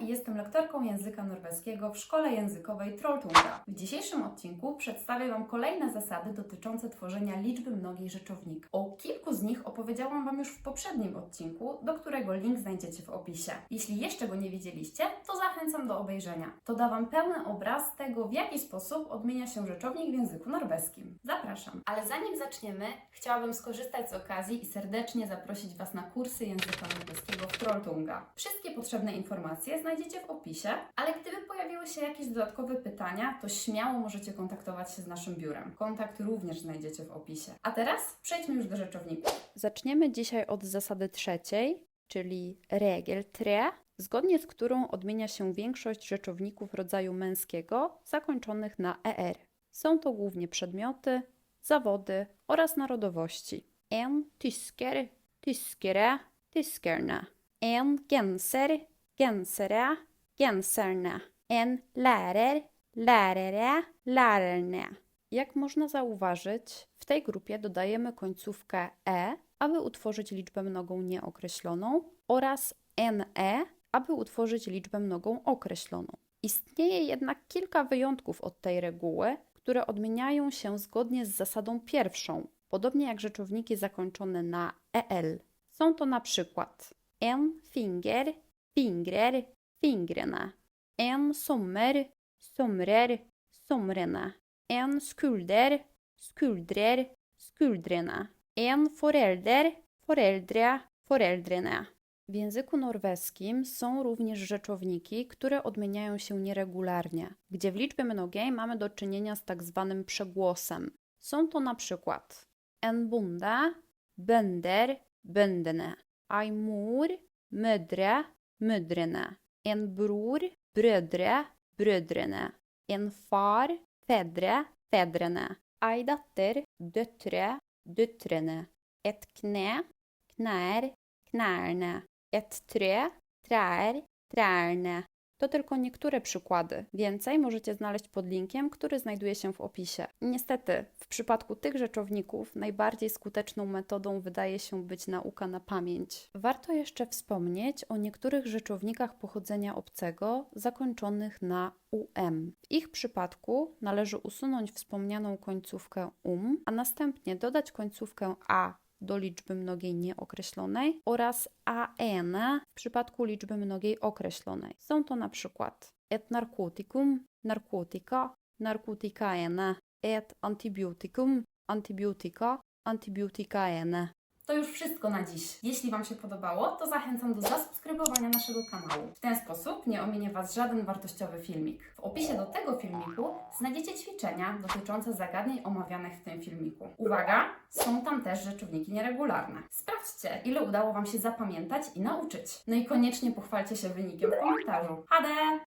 i jestem lektorką języka norweskiego w szkole językowej Trolltunga. W dzisiejszym odcinku przedstawię Wam kolejne zasady dotyczące tworzenia liczby mnogiej rzeczownika. O kilku z nich opowiedziałam Wam już w poprzednim odcinku, do którego link znajdziecie w opisie. Jeśli jeszcze go nie widzieliście, to zachęcam do obejrzenia. To da Wam pełny obraz tego, w jaki sposób odmienia się rzeczownik w języku norweskim. Zapraszam. Ale zanim zaczniemy, chciałabym skorzystać z okazji i serdecznie zaprosić Was na kursy języka norweskiego w Trolltunga. Wszystkie potrzebne informacje znajdziecie w opisie, ale gdyby pojawiły się jakieś dodatkowe pytania, to śmiało możecie kontaktować się z naszym biurem. Kontakt również znajdziecie w opisie. A teraz przejdźmy już do rzeczowników. Zaczniemy dzisiaj od zasady trzeciej, czyli regel 3, zgodnie z którą odmienia się większość rzeczowników rodzaju męskiego zakończonych na er. Są to głównie przedmioty, zawody oraz narodowości. En tysker, tyskere, tyskerne. En genser, gensere, genserne. En lærer, lærere, lærerne. Jak można zauważyć, w tej grupie dodajemy końcówkę e, aby utworzyć liczbę mnogą nieokreśloną oraz ne, aby utworzyć liczbę mnogą określoną. Istnieje jednak kilka wyjątków od tej reguły, które odmieniają się zgodnie z zasadą pierwszą, podobnie jak rzeczowniki zakończone na el. Są to na przykład en finger, fingrer, fingrene, en sommer, somrer, somrene, en skulder, skuldrer, skuldrene, en forelder, foreldre, foreldrene. W języku norweskim są również rzeczowniki, które odmieniają się nieregularnie, gdzie w liczbie mnogiej mamy do czynienia z tak zwanym przegłosem. Są to na przykład en bonde, bønder, bøndene, ei mor, mødre, mødrene, en bror, brødre, brødrene, en far, fedre, fedrene, ei datter, døtre, døtrene, et kne, knær, knærne, et tre, trær, trærne. To tylko niektóre przykłady. Więcej możecie znaleźć pod linkiem, który znajduje się w opisie. Niestety, w przypadku tych rzeczowników najbardziej skuteczną metodą wydaje się być nauka na pamięć. Warto jeszcze wspomnieć o niektórych rzeczownikach pochodzenia obcego zakończonych na um. W ich przypadku należy usunąć wspomnianą końcówkę um, a następnie dodać końcówkę a do liczby mnogiej nieokreślonej oraz an w przypadku liczby mnogiej określonej. Są to na przykład et narcoticum, narcotica, narcoticaene, et antibioticum, antibiotica, antibioticaene. To już wszystko na dziś. Jeśli Wam się podobało, to zachęcam do zasubskrybowania naszego kanału. W ten sposób nie ominie Was żaden wartościowy filmik. W opisie do tego filmiku znajdziecie ćwiczenia dotyczące zagadnień omawianych w tym filmiku. Uwaga, są tam też rzeczowniki nieregularne. Sprawdźcie, ile udało Wam się zapamiętać i nauczyć. No i koniecznie pochwalcie się wynikiem w komentarzu. Hade!